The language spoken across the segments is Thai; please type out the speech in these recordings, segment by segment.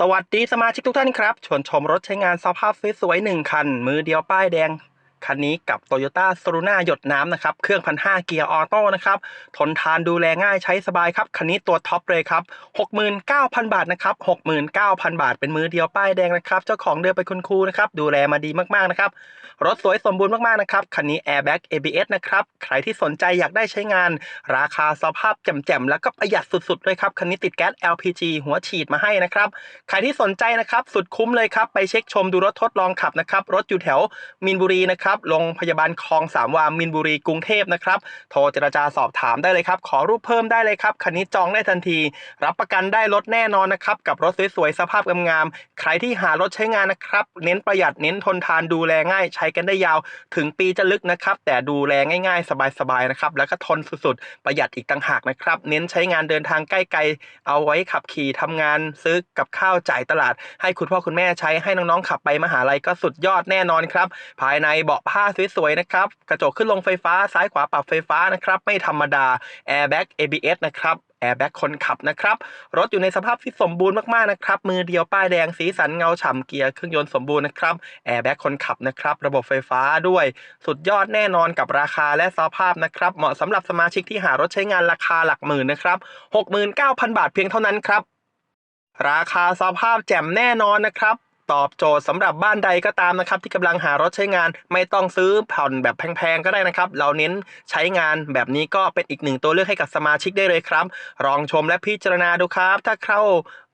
สวัสดีสมาชิกทุกท่านครับชวนชมรถใช้งานสภาพสวยๆหนึ่งคัน มือเดียวป้ายแดง คันนี้กับ Toyota s o l u n a หยดน้ำนะครับ เครื่องพันห้าเกียร์ออโต้นะครับ ทนทานดูแลง่ายใช้สบายครับ คันนี้ตัวท็อปเลยครับ 69,000 บาทนะครับ 69,000 บาท เป็นมือเดียวป้ายแดงนะครับ เจ้าของเดิมเป็นคุณครูนะครับ ดูแลมาดีมากๆนะครับ รถสวยสมบูรณ์มากๆนะครับ คันนี้ Airbag ABS นะครับ ใครที่สนใจอยากได้ใช้งาน ราคาสภาพแจ่มๆ แล้วก็ประหยัดสุดๆเลยครับ คันนี้ติดแก๊ส LPG หัวฉีดมาให้นะครับ ใครที่สนใจนะครับ สุดคุ้มเลยครับ ไปเช็คชมดูรถทดลองขับนะครับ รถอยู่แถวมินบุรีนะครับโรงพยาบาลคลองสามวามินบุรีกรุงเทพนะครับ โทรเจรจาสอบถามได้เลยครับ ขอรูปเพิ่มได้เลยครับ คันนี้จองได้ทันที รับประกันได้รถแน่นอนนะครับ กับรถสวยๆ สภาพงามๆ ใครที่หารถใช้งานนะครับ เน้นประหยัด เน้นทนทาน ดูแลง่าย ใช้กันได้ยาว ถึงปีจะลึกนะครับ แต่ดูแลง่ายๆ สบายๆ นะครับ แล้วก็ทนสุดๆ ประหยัดอีกต่างหากนะครับ เน้นใช้งานเดินทางใกล้ๆ เอาไว้ขับขี่ทำงานซื้อกับข้าวจ่ายตลาด ให้คุณพ่อคุณแม่ใช้ ให้น้องๆ ขับไปมหาลัยก็สุดยอดแน่นอนครับ ภายในเบาะผ้าสวยๆนะครับ กระจกขึ้นลงไฟฟ้าซ้ายขวาปรับไฟฟ้านะครับ ไม่ธรรมดา Airbag ABS นะครับแอร์แบ็กคนขับนะครับ รถอยู่ในสภาพที่สมบูรณ์มากๆนะครับ มือเดียวป้ายแดงสีสันเงาฉ่ำเกียร์เครื่องยนต์สมบูรณ์นะครับแอร์แบ็กคนขับนะครับ ระบบไฟฟ้าด้วย สุดยอดแน่นอนกับราคาและสภาพนะครับ เหมาะสำหรับสมาชิกที่หารถใช้งานราคาหลักหมื่นนะครับ69,000 บาทเพียงเท่านั้นครับ ราคาสภาพแจ่มแน่นอนนะครับ ตอบโจทย์สำหรับบ้านใดก็ตามนะครับที่กำลังหารถใช้งานไม่ต้องซื้อผ่อนแบบแพงๆก็ได้นะครับ เราเน้นใช้งานแบบนี้ก็เป็นอีกหนึ่งตัวเลือกให้กับสมาชิกได้เลยครับลองชมและพิจารณาดูครับ ถ้าเข้า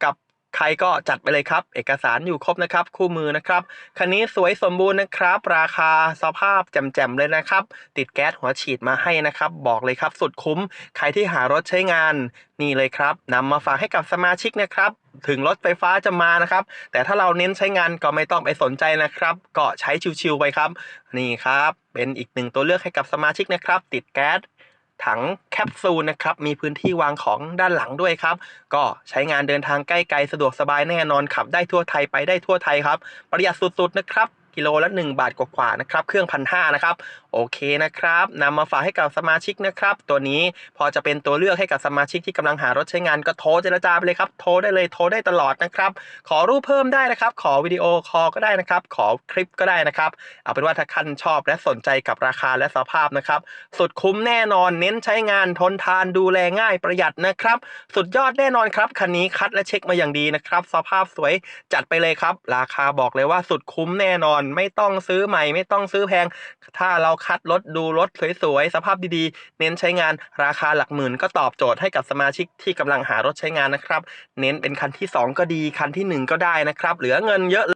กับ ใครก็จัดไปเลยครับ เอกสารอยู่ครบนะครับ คู่มือนะครับคันนี้สวยสมบูรณ์นะครับ ราคาสภาพแจ่มๆเลยนะครับ ติดแก๊สหัวฉีดมาให้นะครับ บอกเลยครับสุดคุ้ม ใครที่หารถใช้งานนี่เลยครับนำมาฝากให้กับสมาชิกนะครับ ถึงรถไฟฟ้าจะมานะครับ แต่ถ้าเราเน้นใช้งานก็ไม่ต้องไปสนใจนะครับก็ใช้ชิวๆไปครับ นี่ครับ เป็นอีกหนึ่งตัวเลือกให้กับสมาชิกนะครับ ติดแก๊ส ถังแคปซูลนะครับ มีพื้นที่วางของด้านหลังด้วยครับ ก็ใช้งานเดินทางใกล้ไกลสะดวกสบายแน่นอนขับได้ทั่วไทยไปได้ทั่วไทยครับ ประหยัดสุดๆนะครับ กิโลละ 1 บาทกว่าๆนะครับ เครื่องพันห้านะครับ โอเคนะครับนำมาฝากให้กับสมาชิกนะครับ ตัวนี้พอจะเป็นตัวเลือกให้กับสมาชิกที่กำลังหารถใช้งานก็โทรเจรจาไปเลยครับ โทรได้เลยโทรได้ตลอดนะครับ ขอรูปเพิ่มได้นะครับ ขอวิดีโอคอลก็ได้นะครับ ขอคลิปก็ได้นะครับ เอาเป็นว่าถ้าท่านชอบและสนใจกับราคาและสภาพนะครับ สุดคุ้มแน่นอนเน้นใช้งานทนทานดูแลง่ายประหยัดนะครับ สุดยอดแน่นอนครับคันนี้คัดและเช็คมาอย่างดีนะครับ สภาพสวยจัดไปเลยครับ ราคาบอกเลยว่าสุดคุ้มแน่นอนไม่ต้องซื้อใหม่ ไม่ต้องซื้อแพง ถ้าเราคัดรถดูรถสวยๆ สภาพดีๆ เน้นใช้งานราคาหลักหมื่น ก็ตอบโจทย์ให้กับสมาชิกที่กำลังหารถใช้งานนะครับ เน้นเป็นคันที่ 2 ก็ดีคันทีหนึ่1 ก็ได้นะครับ เหลือเงินเยอะ